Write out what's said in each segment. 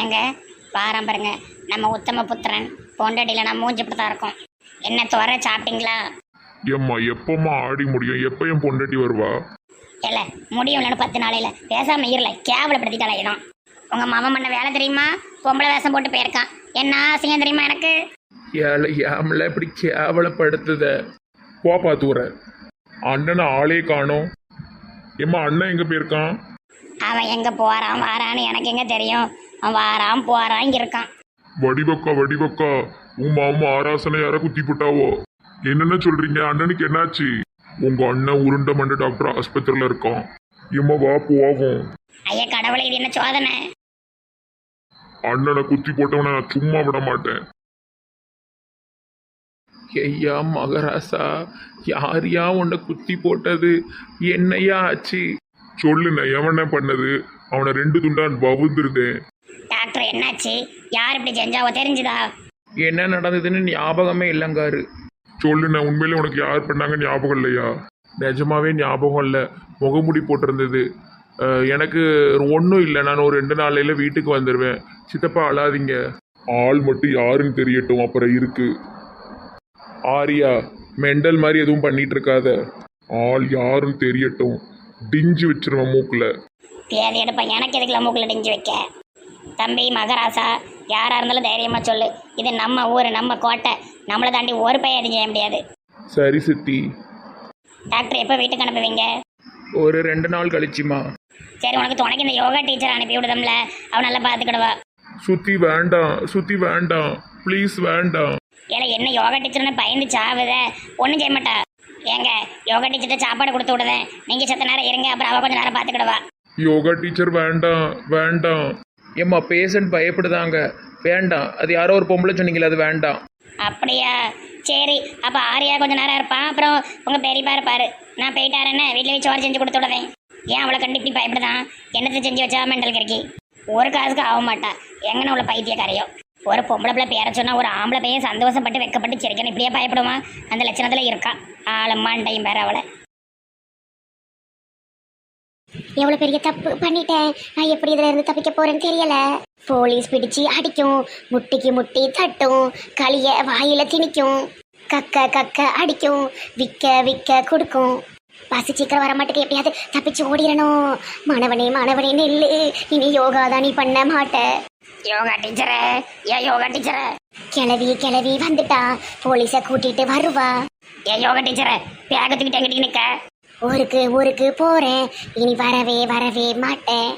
ஏங்க வாரம் பாருங்க. நம்ம உத்தம புத்திரன் பொண்டடியில் நம்ம மூஞ்சி இப்படி தான் இருக்கும். என்ன துவர சாப்பிட்டீங்களா? ஏம்மா எப்பம்மா ஆடி முடியும்? எப்போ என் பொண்டாட்டி வருவா? இல்ல முடியும் இல்லைன்னு பத்து நாளையில. பேசாம இருல கேவலப்படுத்திட்டாலே இதான். உங்க மாமன் பண்ண வேலை தெரியுமா? பொம்பளை வேஷம் போட்டு போயிருக்கான் என்ன அசிங்கம் தெரியுமா எனக்கு? ஏழை ஏமல இப்படி கேவலப்படுத்துத? போ பார்த்துற அண்ணனை ஆளே காணோம். ஏம்மா அண்ணன் எங்கே போயிருக்கான்? அவன் எங்க போறான் வாரான்னு எனக்கு எங்க தெரியும்? அவன் வாரான் போறான் இருக்கான். வடிவக்கா வடிவக்கா உன் மாமா ஆராசனை யார குத்தி போட்டாவோ என்னென்ன சொல்றீங்க? அண்ணனுக்கு என்னாச்சு? உங்க அண்ணன் உருண்டை மண்ட டாக்டர் ஆஸ்பத்திரியில இருக்கான். ஏம்மா வா போவோம். ஐயா கடவுளை இது என்ன சோதனை? அண்ணனை குத்தி போட்டவனை நான் சும்மா விட மாட்டேன். ஐயா மகராசா யார் யா உன்னை குத்தி போட்டது? என்னையா ஆச்சு? சொல்லுண்ண எவன பண்ணது? அவனை ரெண்டு துண்டான் பவுந்துருதேன் டாக்டர் என்னாச்சு? யார் இப்படி செஞ்சாவோ தெரிஞ்சுதா? என்ன நடந்ததுன்னு ஞாபகமே இல்லைங்காரு. சொல்லுண்ண உண்மையிலே உனக்கு யார் பண்ணாங்க ஞாபகம் இல்லையா? நிஜமாவே ஞாபகம் இல்லை. முகமுடி போட்டிருந்தது. அஹ், எனக்கு ஒன்றும் இல்லை. நான் ஒரு ரெண்டு நாளையில் வீட்டுக்கு வந்துடுவேன் சித்தப்பா அழாதீங்க. ஆள் மட்டும் யாருன்னு தெரியட்டும். அப்புறம் இருக்கு. ஆரியா மெண்டல் மாதிரி எதுவும் பண்ணிட்டு இருக்காத. ஆள் யாருன்னு தெரியட்டும். டிஞ்சு வச்சிருவேன் மூக்குல. எனக்கு எதுக்குல மூக்கில் டிஞ்சு வைக்க? தம்பி மகராசா யாரா இருந்தாலும் தைரியமா சொல்லு. இது நம்ம ஊர் நம்ம கோட்டை. நம்மளை தாண்டி ஒரு பையன் எதுவும் செய்ய முடியாது. சரி சித்தி. டாக்டர் எப்போ வீட்டுக்கு அனுப்புவீங்க? ஒரு ரெண்டு நாள் கழிச்சுமா. சரி உனக்கு துணைக்கு இந்த யோகா டீச்சர் அனுப்பி விடுதம்ல. அவன் நல்லா பார்த்துக்கிடுவா. சுத்தி வேண்டாம் சுத்தி வேண்டாம். ப்ளீஸ் வேண்டாம். ஏன்னா என்ன யோகா டீச்சர்னு பயந்து சாவுத ஒன்றும் செய்ய மாட்டா. ஏங்க யோகா டீச்சர்கிட்ட சாப்பாடு கொடுத்து விடுதேன். நீங்கள் செத்த நேரம் இருங்க அப்புறம் அவள் கொஞ்சம் நேரம் பார்த்துக்கிடுவா. யோகா டீச்சர் வேண்டாம் வேண்டாம். ஏம்மா பேஷண்ட் பயப்படுதாங்க. வேண்டாம். அது யாரோ ஒரு பொம்பளை சொன்னீங்களே அது வேண்டாம். அப்படியா? சரி. அப்போ ஆரியா கொஞ்ச நேரம் இருப்பான் அப்புறம் உங்கள் பெரியப்பா இருப்பாரு. நான் போயிட்டாரேன்னு வீட்டில் வச்சு சோறு செஞ்சு கொடுத்து விடுவேன் ஏன் அவளை கண்டு இப்படி பயப்படுதான்? என்னத்தை செஞ்சு வச்சா மெண்டல் கறிக்கி ஒரு காசுக்கு ஆக மாட்டா. எங்கன்னு உள்ள பைத்தியக்காரையோ? ஒரு பொம்பளை பிள்ளை பேர சொன்னால் ஒரு ஆம்பளை பையன் சந்தோஷப்பட்டு வெக்கப்பட்டு சிரிக்கணும். இப்படியே பயப்படுவான். அந்த லட்சணத்தில் இருக்கா. ஆளம்மாண்டையும் பேர அவளை. எவ்வளோ பெரிய தப்பு பண்ணிட்டேன்? நான் எப்படி இதில் இருந்து தப்பிக்க போறேன்னு தெரியல. போலீஸ் பிடிச்சு அடிக்கும். முட்டிக்கு முட்டி தட்டும். களிய வாயில திணிக்கும். கக்க கக்க அடிக்கும். விக்க விக்க கொடுக்கும். பசி சீக்கிரம் வர மாட்டேங்க எப்படியாவது தப்பிச்சு ஓடிடணும் மாணவனே மாணவனே நெல்லு. இனி யோகா தான் நீ பண்ண மாட்ட. யோகா டீச்சரே. ஏ யோகா டீச்சரே. கிளவி கிளவி வந்துட்டா. போலீஸை கூட்டிட்டு வருவா. ஏ யோகா டீச்சரே. பேக தூக்கிட்டு எங்கிட்ட நிக்க. ஊருக்கு ஊருக்கு போறேன். இனி வரவே வரவே மாட்டேன்.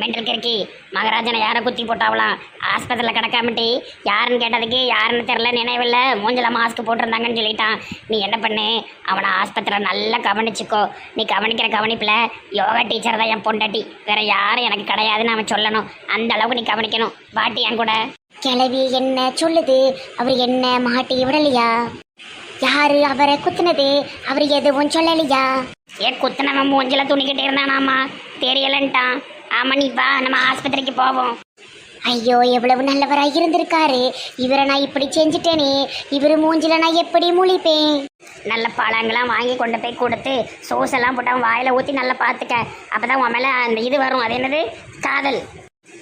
மெண்டல் கிறுக்கி மகராஜனை யாரை குத்தி போட்டாவலாம்? ஆஸ்பத்திரியில் கிடக்காமட்டி யாருன்னு கேட்டதுக்கு யாருன்னு தெரில நினைவில்லை. மூஞ்சில மாஸ்க் போட்டிருந்தாங்கன்னு சொல்லிட்டான். நீ என்ன பண்ணு? அவனை ஆஸ்பத்திரியில் நல்லா கவனிச்சுக்கோ. நீ கவனிக்கிற கவனிப்பில் யோகா டீச்சர் தான் என் பொண்டாட்டி. வேற யாரும் எனக்கு கிடையாதுன்னு அவன் சொல்லணும். அந்த அளவுக்கு நீ கவனிக்கணும். பாட்டி என் கூட. கிளவி என்ன சொல்லுது? அவர் என்ன மாட்டி விடலையா? யாரு அவரை குத்துனது? அவர் எதுவும் சொல்லலையா? ஏ குத்துனவன் மூஞ்சில துணிக்கிட்டே இருந்தானாமா? தெரியலன்ட்டான். ஆமா நீ வா நம்ம ஆஸ்பத்திரிக்கு போவோம். ஐயோ எவ்வளவு நல்லவரா இருந்திருக்காரு. இவரை நான் இப்படி செஞ்சுட்டேனே. இவர் மூஞ்சில நான் எப்படி முழிப்பேன்? நல்ல பழங்கள்லாம் வாங்கி கொண்டு போய் கொடுத்து சோஸ் எல்லாம் போட்டு அவன் வாயில ஊத்தி நல்லா பார்த்துக்க. அப்பதான் உன் மேல அந்த இது வரும். அது என்னது? காதல்.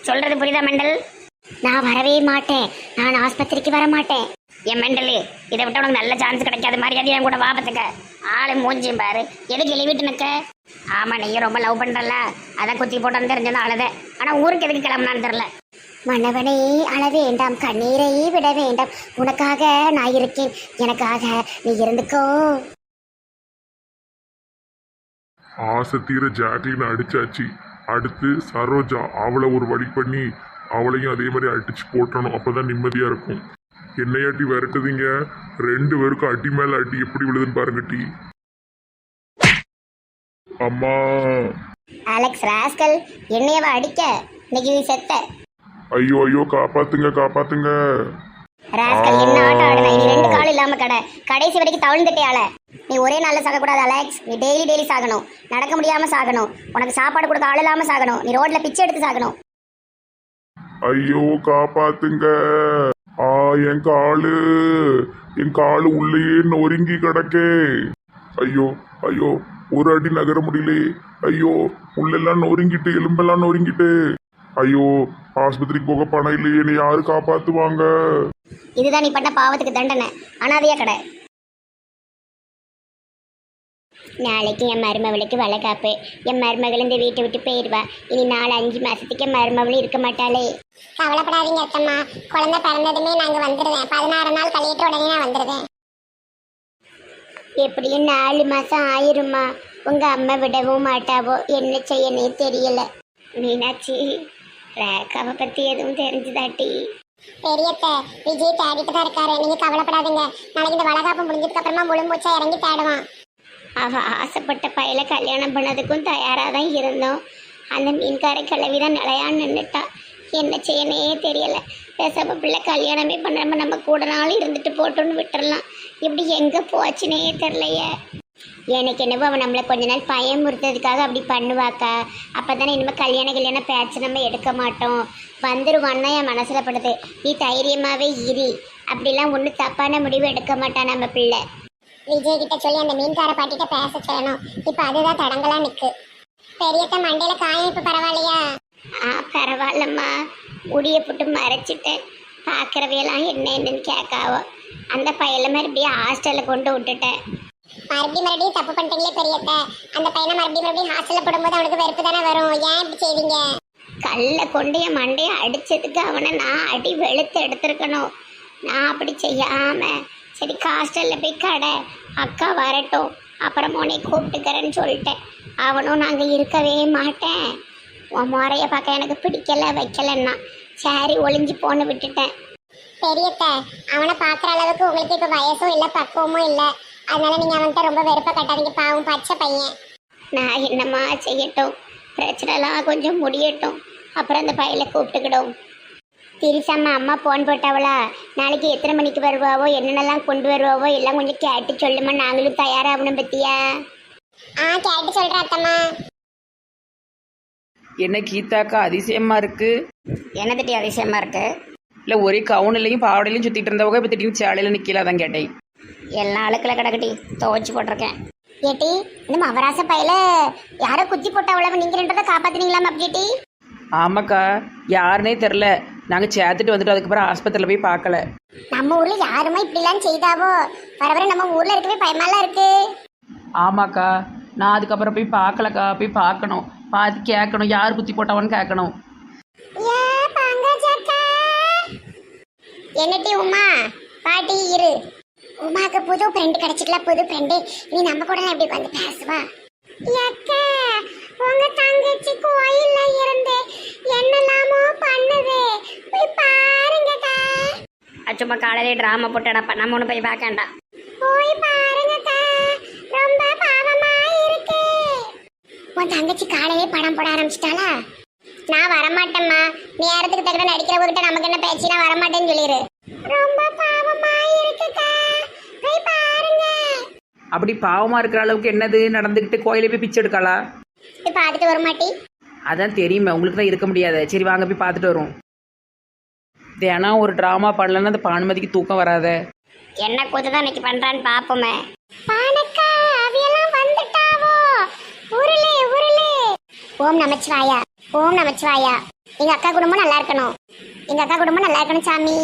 சொல்றது புரியுதா மெண்டல்? நான் வரவே மாட்டேன். நான் ஆஸ்பத்திரிக்கு வர மாட்டேன் என் மெண்டலு இதை விட்டு உனக்கு நல்ல சான்ஸ் கிடைக்காத மரியாதை என் கூட வாபத்துக்க ஆளு மூஞ்சியும் பாரு. எதுக்கு எழுவிட்டு நிற்க ஆமா நீயும் ரொம்ப லவ் பண்றல அதான் குத்தி போட்டு தெரிஞ்சதும் அழுத. ஆனா ஊருக்கு எதுக்கு கிளம்புனான்னு தெரியல. மன்னவனை அழ வேண்டாம். கண்ணீரை விட வேண்டாம். உனக்காக நான் இருக்கேன். எனக்காக நீ இருந்துக்கோ. ஆசை தீர ஜாக்லின் அடிச்சாச்சு. அடுத்து சரோஜா அவளை ஒரு வழி பண்ணி அவளையும் அதே மாதிரி அடிச்சு போட்டணும். அப்பதான் நிம்மதியா இருக்கும். என்னையாட்டி விரட்டுதீங்க? ரெண்டு பேருக்கும் அடி மேல அடி எப்படி விழுதுன்னு பாருங்க டி. அம்மா. அலெக்ஸ் ராஸ்கல் என்னையவ அடிக்க? இன்னைக்கு நீ செத்த. ஐயோ ஐயோ காப்பாத்துங்க காப்பாத்துங்க. ராஸ்கல் என்ன ஆட்டம் ஆடுன? நீ ரெண்டு கால் இல்லாம கடை. கடைசி வரைக்கும் தவிழ்ந்துட்டே ஆள. நீ ஒரே நாள்ல சாகக்கூடாது அலெக்ஸ். நீ டெய்லி டெய்லி சாகணும். நடக்க முடியாம சாகணும். உனக்கு சாப்பாடு கொடுக்க ஆள் இல்லாம சாகணும். நீ ரோட்ல பிச்சை எடுத்து சாகணும். ஐயோ காப்பாத்துங்க. ஆ என் காலு. என் காலு உள்ளேயே நொறுங்கி கிடக்கே. ஐயோ ஐயோ ஒரு அடி நகர முடியலே. ஐயோ உள்ளெல்லாம் நொறுங்கிட்டு எலும்பெல்லாம் நொறுங்கிட்டு. ஐயோ ஆஸ்பத்திரிக்கு போக பணம் இல்லையே என்னை யாரு காப்பாத்துவாங்க? இதுதான் நீ பண்ண பாவத்துக்கு தண்டனை. அனாதையா கடை. நாளைக்கு என் மருமவளுக்கு வளைகாப்பு. என் மருமகள் இந்த வீட்டை விட்டு போயிடுவா இனி நாலு அஞ்சு மாசத்துக்கு என் மருமவளும் இருக்க மாட்டாளே. கவலைப்படாதீங்க அத்தம்மா. குழந்தை பிறந்ததுமே நாங்க வந்துடுவேன் பதினாறு நாள் கழிட்டு உடனே நான் வந்துடுவேன் எப்படியும் நாலு மாசம் ஆயிருமா உங்க அம்மா விடவும் மாட்டாவோ என்ன செய்யனே தெரியல. மீனாட்சி ரேகாவை பத்தி எதுவும் தெரிஞ்சுதாட்டி. பெரியத்த விஜய் தேடிட்டு தான் இருக்காரு. நீங்க கவலைப்படாதீங்க. நாளைக்கு இந்த வளகாப்பு முடிஞ்சதுக்கு அப்புறமா முழு மூச்சா இறங்கி தேடுவான். அவ ஆசைப்பட்ட பையலை கல்யாணம் பண்ணதுக்கும் தயாராக தான் இருந்தோம். அந்த மீன்கார கிளவி தான் நிலையான்னு நின்றுட்டா என்ன செய்யனே தெரியலை. பேசாம பிள்ளை கல்யாணமே பண்ணாம நம்ம கூட நாளும் இருந்துட்டு போட்டோன்னு விட்டுறலாம். இப்படி எங்கே போச்சுனே தெரிலையே எனக்கு என்னவோ அவன் நம்மளை கொஞ்ச நாள் பயமுறுத்ததுக்காக அப்படி பண்ணுவாக்கா. அப்போ தானே இனிமேல் கல்யாண கல்யாணம் பேச்சு நம்ம எடுக்க மாட்டோம். வந்துருவான்னா என் மனசில் படுது. நீ தைரியமாகவே இரு. அப்படிலாம் ஒன்றும் தப்பான முடிவு எடுக்க மாட்டான் நம்ம பிள்ளை. விஜய் கிட்ட சொல்லி அந்த மீன்கார பாட்டிட்ட பேச சொல்லணும். இப்ப அதுதான் தடங்களா நிக்கு. பெரியத்த மண்டையில காயம் இப்ப பரவாயில்லையா? ஆ பரவாயில்லம்மா. முடியை போட்டு மறைச்சிட்டேன். பார்க்குறவையெல்லாம் என்ன என்னன்னு கேட்காவோ. அந்த பையல மறுபடியும் ஹாஸ்டலில் கொண்டு விட்டுட்டேன். மறுபடியும் மறுபடியும் தப்பு பண்ணிட்டீங்களே பெரியத்த. அந்த பையனை மறுபடியும் மறுபடியும் ஹாஸ்டல்ல போடும்போது அவனுக்கு வெறுப்பு தானே வரும். ஏன் இப்படி செய்வீங்க? கல்லை கொண்டு என் மண்டையை அடிச்சதுக்கு அவனை நான் அடி வெளுத்து எடுத்திருக்கணும். நான் அப்படி செய்யாம சரி ஹாஸ்டலில் போய் கடை. அக்கா வரட்டும். அப்புறம் உன்னை கூப்பிட்டுக்கிறேன்னு சொல்லிட்டேன். அவனும் நாங்கள் இருக்கவே மாட்டேன். உன் முறைய பார்க்க எனக்கு பிடிக்கல வைக்கலன்னா. சரி ஒளிஞ்சு போன்னு விட்டுட்டேன். பெரியத்த அவனை பாக்குற அளவுக்கு உங்களுக்கு இப்ப வயசும் இல்ல பக்குவமும் இல்ல. அதனால நீங்க அவன்கிட்ட ரொம்ப வெறுப்ப கட்டாதீங்க. பாவம் பச்சை பையன். நான் என்னம்மா செய்யட்டும்? பிரச்சனைலாம் கொஞ்சம் முடியட்டும். அப்புறம் அந்த பையலை கூப்பிட்டுக்கிடும். திரிசாம்மா அம்மா ஃபோன் போட்டாவளா? நாளைக்கு எத்தனை மணிக்கு வருவாவோ என்னென்னலாம் கொண்டு வருவாவோ எல்லாம் கொஞ்சம் கேட்டு சொல்லுமா நாங்களும் தயாராகணும் பத்தியா? ஆ கேட்டு சொல்றேன் அத்தம்மா. என்ன கீதாக்கா அதிசயமா இருக்கு? என்ன திட்டி அதிசயமா இருக்கு? இல்ல ஒரே கவுனிலையும் பாவடையிலையும் சுத்திட்டு இருந்தவங்க இப்ப திடீர்னு சேலையில நிக்கல அதான் கேட்டேன். எல்லா அழுக்கில் கிடக்கட்டி துவைச்சு போட்டிருக்கேன். ஏட்டி இந்த மவராச பையில யாரோ குத்தி போட்டாவளா நீங்க ரெண்டதை காப்பாத்தினீங்களாம் அப்படிட்டி ஆமாக்கா யாருனே தெரில நாங்க சேர்த்துட்டு வந்துட்டு அதுக்கப்புறம் ஆஸ்பத்திரியில போய் பார்க்கல. நம்ம ஊர்ல யாருமே இப்படிலாம் செய்தாவோ? வர வர நம்ம ஊர்ல இருக்கவே பயமாலாம் இருக்கு. ஆமாக்கா. நான் அதுக்கப்புறம் போய் பார்க்கலக்கா. போய் பார்க்கணும். பார்த்து கேட்கணும். யார் குத்தி போட்டவன்னு கேட்கணும். ஏ பங்கஜக்கா. என்னட்டி உமா? பாட்டி இரு. உமாக்கு புது ஃப்ரெண்டு கிடைச்சிக்கல புது ஃப்ரெண்டு நீ நம்ம கூட எப்படி வந்து பேசுவா? அக்கா உங்க தங்கச்சி கோயில்ல இருந்து என்னெல்லாமோ பண்ணுது. போய் பாருங்கக்கா. சும்மா காலையிலே டிராமா போட்டடப்பா நம்ம ஒன்று போய் பார்க்கண்டா போய் பாருங்கக்கா. ரொம்ப பாவமா இருக்கு. உன் தங்கச்சி காலையிலே படம் போட ஆரம்பிச்சிட்டாளா? நான் வரமாட்டேம்மா. நேரத்துக்கு தகுந்த நடிக்கிறவங்கிட்ட நமக்கு என்ன பேச்சு நான் வரமாட்டேன்னு சொல்லிடு ரொம்ப பாவமா இருக்குக்கா. போய் பாருங்க. அப்படி பாவமா இருக்கிற அளவுக்கு என்னது நடந்துக்கிட்டு கோயிலே போய் பிச்சை எடுக்காளா? போய் பார்த்துட்டு வரமாட்டி அதான் தெரியுமே. உங்களுக்கு தான் இருக்க முடியாது. சரி வாங்க போய் பார்த்துட்டு வரும் தினம் ஒரு ட்ராமா பண்ணலன்னா அந்த பானுமதிக்கு தூக்கம் வராத. என்ன கூத்து தான் இன்னைக்கு பண்றான்னு பாப்போமே. பானக்கா அவியெல்லாம் வந்துட்டாவோ. உருளே உருளே ஓம் நமச்சிவாயா ஓம் நமச்சிவாயா. எங்க அக்கா குடும்பம் நல்லா இருக்கணும். எங்க அக்கா குடும்பம் நல்லா இருக்கணும் சாமி.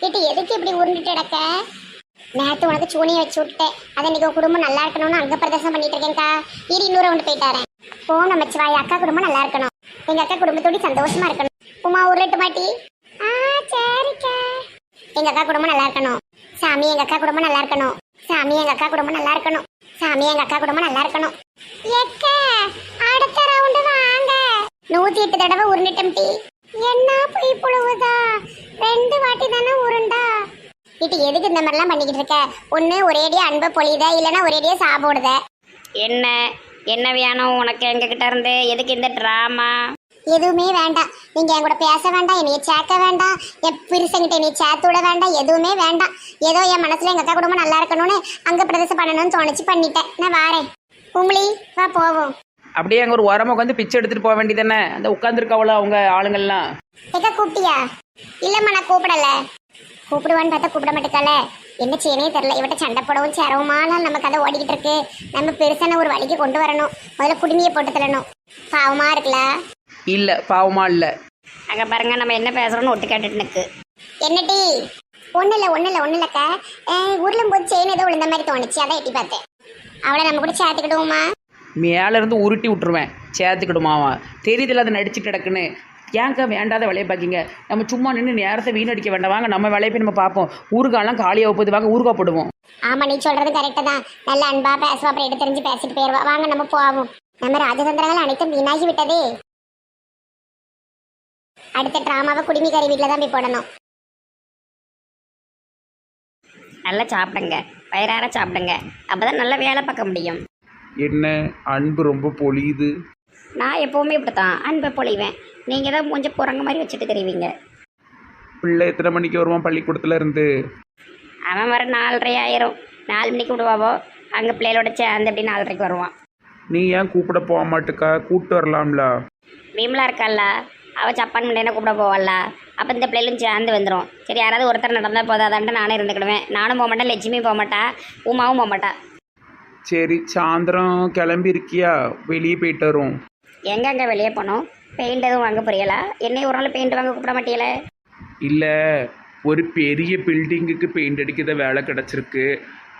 வீட்டு எதுக்கு இப்படி உருண்டுட்டு கிடக்க? நேத்து உனக்கு சூனியை வச்சு விட்டேன் அதை இன்னைக்கு உன் குடும்பம் நல்லா இருக்கணும்னு அங்க பிரதேசம் பண்ணிட்டு இருக்கேன்க்கா. இரு இன்னொரு கொண்டு போயிட்டாரேன் ஓம் நமச்சிவாயா அக்கா குடும்பம் நல்லா இருக்கணும். எங்க அக்கா குடும்பத்தோட சந்தோஷமா இருக்கணும். உமா உருட்டு மாட்டி எங்க அக்கா குடும்பம் நல்லா இருக்கணும். சாமி எங்க அக்கா குடும்பம் நல்லா இருக்கணும். சாமி எங்க அக்கா குடும்பம் நல்லா இருக்கணும். சாமி எங்க அக்கா குடும்பம் நல்லா இருக்கணும். எக்க அடுத்த ரவுண்டு வாங்க. நூத்தி எட்டு தடவை உருண்டுட்டம் டீ. என்ன போய் புழுவுதா? ரெண்டு வாட்டி தானே உருண்டா? இது எதுக்கு இந்த மாதிரிலாம் பண்ணிக்கிட்டு இருக்க? ஒன்று ஒரேடியா அன்பை பொழியுத? இல்லைன்னா ஒரேடியா சாப்பிடுத என்ன? என்ன வேணும் உனக்கு எங்ககிட்ட இருந்து? எதுக்கு இந்த ட்ராமா எதுவுமே வேண்டாம். நீங்க என் கூட பேச வேண்டாம் என்னைய சேர்க்க வேண்டாம் என் புருஷங்கிட்ட என்னைய சேர்த்து விட வேண்டாம் எதுவுமே வேண்டாம். ஏதோ என் மனசுல எங்க அக்கா குடும்பம் நல்லா இருக்கணும்னு அங்க பிரதேசம் பண்ணணும்னு தோணுச்சு பண்ணிட்டேன். நான் வாரேன். கும்பளி வா போவோம். அப்படியே அங்கே ஒரு உரமா உட்காந்து பிச்சை எடுத்துட்டு போக வேண்டியதானே அந்த உட்காந்துருக்காவளோ அவங்க ஆளுங்கள்லாம். எக்கா கூப்பிட்டியா? இல்லம்மா நான் கூப்பிடல. கூப்பிடுவான்னு பார்த்தா கூப்பிட மாட்டேக்கல என்ன செய்யனே தெரியல. இவட்ட சண்டை போடவும் சேரவுமாலாம் நம்ம கதை ஓடிக்கிட்டு இருக்கு. நம்ம பெருசான ஒரு வழிக்கு கொண்டு வரணும். முதல்ல குடுமியை போட்டு தள்ளணும். பாவமா இருக்குல்ல? இல்லை பாவமா இல்லை. அங்கே பாருங்க நம்ம என்ன பேசுகிறோன்னு ஒட்டு கேட்டுட்டு நிற்கு என்னடி ஒண்ணு இல்ல ஒண்ணு இல்ல ஒண்ணு இல்லக்கா. உருளும் போது செயின் ஏதோ விழுந்த மாதிரி தோணுச்சு. அதான் எட்டி பார்த்தேன். அவளை நம்ம கூட சேர்த்துக்கிடுவோமா? மேல இருந்து உருட்டி விட்டுருவேன். சேர்த்துக்கிடுமாவா தெரியுதுல அதை நடிச்சுட்டு கிடக்குன்னு. ஏங்க வேண்டாத வேலையை பார்க்கிங்க. நம்ம சும்மா நின்று நேரத்தை வீணடிக்க வேண்டாம். வாங்க நம்ம வேலையை போய் நம்ம பார்ப்போம். ஊருகாலாம் காலியாக போகுது வாங்க ஊருகா போடுவோம். ஆமா நீ சொல்றது கரெக்டு தான். நல்ல அன்பா பேசுவா அப்புறம் எடுத்து தெரிஞ்சு பேசிட்டு போயிருவா. வாங்க நம்ம போவோம். நம்ம ராஜதந்திரங்கள் அனைத்தும் வீணாகி விட்டதே. அடுத்த டிராமாவை குடிமிக்காரி வீட்டில் தான் போய் போடணும். நல்லா சாப்பிடுங்க. வயிறார சாப்பிடுங்க. அப்போ தான் நல்லா வேலை பார்க்க முடியும். என்ன? அன்பு ரொம்ப பொழியுது. நான் எப்போவுமே இப்படி தான் அன்பை பொழிவேன். நீங்கள் தான் கொஞ்சம் குரங்கு மாதிரி வச்சுட்டு தெரிவிங்க. பிள்ளை எத்தனை மணிக்கு வருவான் பள்ளிக்கூடத்துல இருந்து? அவன் வர நாலரை ஆயிரும். நாலு மணிக்கு விடுவாவோ? அங்கே பிள்ளைகளோட சேர்ந்து அப்படி நாலரைக்கு வருவான்? நீ ஏன் கூப்பிட போக மாட்டுக்கா? கூப்பிட்டு வரலாம்ல. விமலா இருக்கால்ல அவள் சப்பான் மண்டையின கூப்பிட போவாள்ல அப்போ இந்த பிள்ளைகளும் சேர்ந்து வந்துடும் சரி யாராவது ஒருத்தர் நடந்தால் போதாதான்ட்டு நானே இருந்துக்கிடுவேன். நானும் போக மாட்டேன் லட்சுமியும் போக மாட்டா உமாவும் போக மாட்டா. சரி சாயந்தரம் கிளம்பி இருக்கியா வெளியே போயிட்டு வரும் எங்கெங்க வெளியே போனோம்? பெயிண்ட் எதுவும் வாங்க புரியலா. என்னை ஒரு நாள் பெயிண்ட் வாங்க கூப்பிட மாட்டீங்களே? இல்லை ஒரு பெரிய பில்டிங்குக்கு பெயிண்ட் அடிக்கிற வேலை கிடச்சிருக்கு.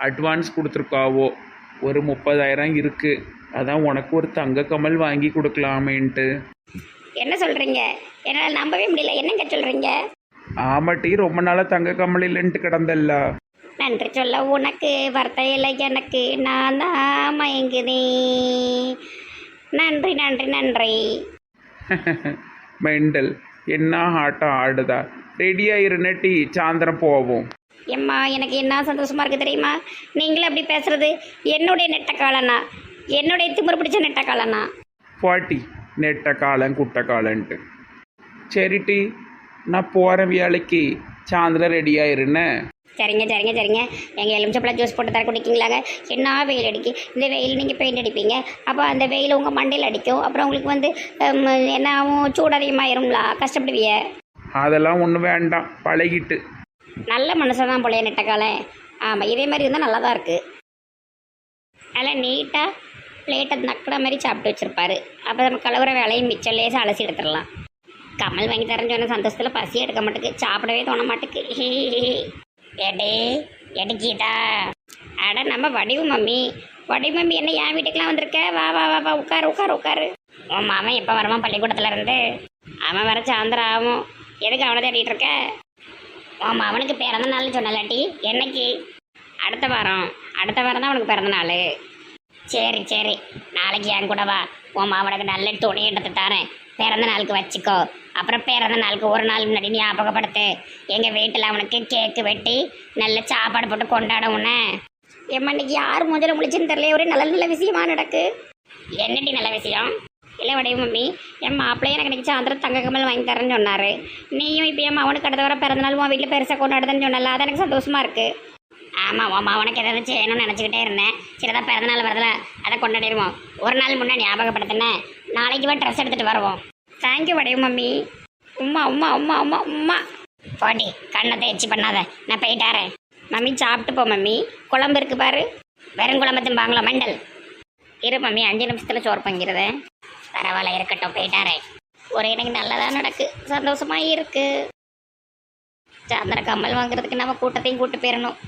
அட்வான்ஸ் கொடுத்துருக்காவோ? ஒரு முப்பதாயிரம் இருக்குது அதான் உனக்கு ஒரு தங்க கமல் வாங்கி கொடுக்கலாமேன்ட்டு. என்ன சொல்கிறீங்க என்னால் நம்பவே முடியல. என்னங்க சொல்கிறீங்க ஆமாட்டி ரொம்ப நாளாக தங்க கமல் இல்லைன்ட்டு கிடந்தல்ல. நன்றி சொல்ல உனக்கு வார்த்தை இல்லை எனக்கு. நான் தான் மயங்குதேன். நன்றி நன்றி நன்றி. மெண்டல் என்ன ஆட்டம் ஆடுதா? ரெடியாக இருநட்டி சாயந்தரம் போவோம். எம்மா எனக்கு என்ன சந்தோஷமா இருக்கு தெரியுமா? நீங்களும் அப்படி பேசுறது என்னுடைய நெட்ட காலனா என்னுடைய திமிரு பிடிச்ச நெட்ட காலனா பாட்டி நெட்ட காலம் குட்ட காலன்ட்டு சரிட்டி நான் போகிற வேலைக்கு சாயந்தரம் ரெடியாக இருந்தேன். சரிங்க சரிங்க சரிங்க. எங்கள் எலுமிச்சப்பழம் ஜூஸ் போட்டு தர குடிக்கீங்களாங்க? என்ன வெயில் அடிக்கு? இந்த வெயில் நீங்கள் பெயிண்ட் அடிப்பீங்க. அப்போ அந்த வெயில் உங்கள் மண்டையில் அடிக்கும். அப்புறம் உங்களுக்கு வந்து என்ன ஆகும் சூடு அதிகமாயிரும்ல? கஷ்டப்படுவிய அதெல்லாம் ஒன்றும் வேண்டாம். பழகிட்டு. நல்ல மனுஷன் தான் போலைய நெட்டக்கால ஆமாம் இதே மாதிரி இருந்தால் நல்லா தான் இருக்குது நல்லா நீட்டாக பிளேட்டை நக்கிற மாதிரி சாப்பிட்டு வச்சுருப்பாரு. அப்போ நம்ம கழுவுற வேலையும் மிச்சம் லேசாக அலசி எடுத்துடலாம். கமல் வாங்கி தரேன்னு சொன்ன சந்தோஷத்தில் பசி எடுக்க மாட்டேக்கு. சாப்பிடவே தோண மாட்டேக்கு. எடே எடுக்கிதா அட நம்ம வடிவு மம்மி. வடிவு மம்மி என்ன என் வீட்டுக்கெலாம் வந்திருக்க? வா வா வா வா உட்காரு உட்காரு உட்காரு. உன் மாமன் எப்போ வருவான் பள்ளிக்கூடத்துல இருந்து அவன் வர சாயந்தரம் ஆகும். எதுக்கு அவனை தேடிட்டு இருக்க? உன் மாமனுக்கு பிறந்த நாள்னு சொன்னலாட்டி என்னைக்கு? அடுத்த வாரம். அடுத்த வாரம் தான் அவனுக்கு பிறந்த நாள். சரி சரி. நாளைக்கு என் கூட வா. உன் மாமனுக்கு நல்ல துணி எடுத்து தரேன். பிறந்த நாளுக்கு வச்சுக்கோ. அப்புறம் பிறந்த நாளுக்கு ஒரு நாள் முன்னாடி ஞாபகப்படுத்து. எங்கள் வீட்டில் அவனுக்கு கேக்கு வெட்டி நல்ல சாப்பாடு போட்டு கொண்டாட உன்ன. எம்மா இன்னைக்கு யார் முதல்ல முடிச்சுன்னு தெரியல ஒரே நல்ல நல்ல விஷயமா நடக்கு. என்னடி நல்ல விஷயம்? இல்லை வடிவு மம்மி என் மாப்பிள்ளையே எனக்கு இன்னைக்கு சாயந்தரம் தங்க கமல் வாங்கி தரேன்னு சொன்னார். நீயும் இப்போ என் அவனுக்கு அடுத்த வர பிறந்த நாள் உன் வீட்டில் பெருசாக கொண்டாடுதுன்னு சொன்னல அது எனக்கு சந்தோஷமா இருக்கு. ஆமாம் உன் அவனுக்கு ஏதாவது செய்யணும்னு நினச்சிக்கிட்டே இருந்தேன். சரி தான் பிறந்த நாள் வரதுல அதை கொண்டாடிடுவோம். ஒரு நாள் முன்னாடி ஞாபகப்படுத்தினேன். நாளைக்கு வா ட்ரெஸ் எடுத்துகிட்டு வருவோம் தேங்க்யூ வடிவு மம்மி. உம்மா உம்மா உம்மா உம்மா உம்மா. போடி கண்ணை தேய்ச்சி பண்ணாத. நான் போயிட்டாரேன் மம்மி சாப்பிட்டு போ மம்மி. குழம்பு இருக்கு பாரு. வெறும் குழம்பு திம்பாங்களோ மண்டல். இரு மம்மி அஞ்சு நிமிஷத்தில் சோறு பங்கிறது பரவாயில்ல இருக்கட்டும் போயிட்டாரேன் ஒரு எனக்கு நல்லதாக நடக்கு. சந்தோஷமாக இருக்குது சாயந்தரம் கம்மல் வாங்குறதுக்கு நம்ம கூட்டத்தையும் கூட்டு போயிடணும்.